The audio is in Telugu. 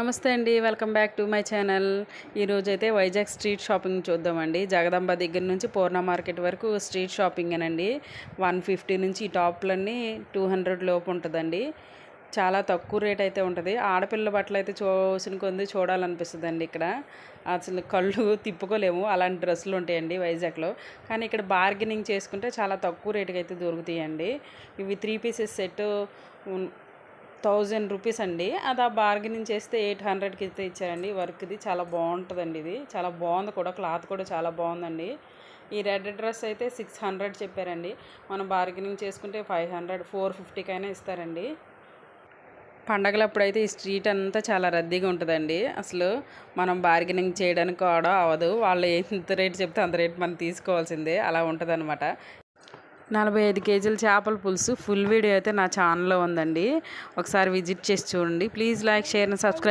నమస్తే అండి welcome back to my channel. ఈరోజు అయితే వైజాగ్ స్ట్రీట్ షాపింగ్ చూద్దామండి. జగదాంబ దగ్గర నుంచి పూర్ణ మార్కెట్ వరకు స్ట్రీట్ షాపింగేనండి వన్ ఫిఫ్టీ నుంచి ఈ టాప్లన్నీ టూ హండ్రెడ్ లోపు ఉంటుందండి. చాలా తక్కువ రేట్ అయితే ఉంటుంది. ఆడపిల్ల బట్టలు అయితే చూసిన కొంది చూడాలనిపిస్తుంది అండి ఇక్కడ. అసలు కళ్ళు తిప్పుకోలేము. అలాంటి డ్రెస్సులు ఉంటాయండి వైజాగ్లో. కానీ ఇక్కడ బార్గెనింగ్ చేసుకుంటే చాలా తక్కువ రేటుకి అయితే దొరుకుతాయండి. ఇవి three pieces set thousand rupees అండి. అది ఆ బార్గెనింగ్ చేస్తే ఎయిట్ హండ్రెడ్కి అయితే ఇచ్చారండి. వర్క్ది చాలా బాగుంటుందండి ఇది. చాలా బాగుంది కూడా. క్లాత్ కూడా చాలా బాగుందండి. ఈ రెడ్ డ్రెస్ అయితే సిక్స్ హండ్రెడ్ చెప్పారండి. మనం బార్గెనింగ్ చేసుకుంటే ఫైవ్ హండ్రెడ్ ఫోర్ ఫిఫ్టీకైనా ఇస్తారండి. పండగలప్పుడు అయితే ఈ స్ట్రీట్ అంతా చాలా రద్దీగా ఉంటుందండి. అసలు మనం బార్గెనింగ్ చేయడానికి కూడా అవ్వదు. వాళ్ళు ఎంత రేట్ చెప్తే అంత రేట్ మనం తీసుకోవాల్సిందే. అలా ఉంటుంది నలభై ఐదు కేజీల చేపల పులుసు. ఫుల్ వీడియో అయితే నా ఛానల్లో ఉందండి. ఒకసారి విజిట్ చేసి చూడండి. Please like share and subscribe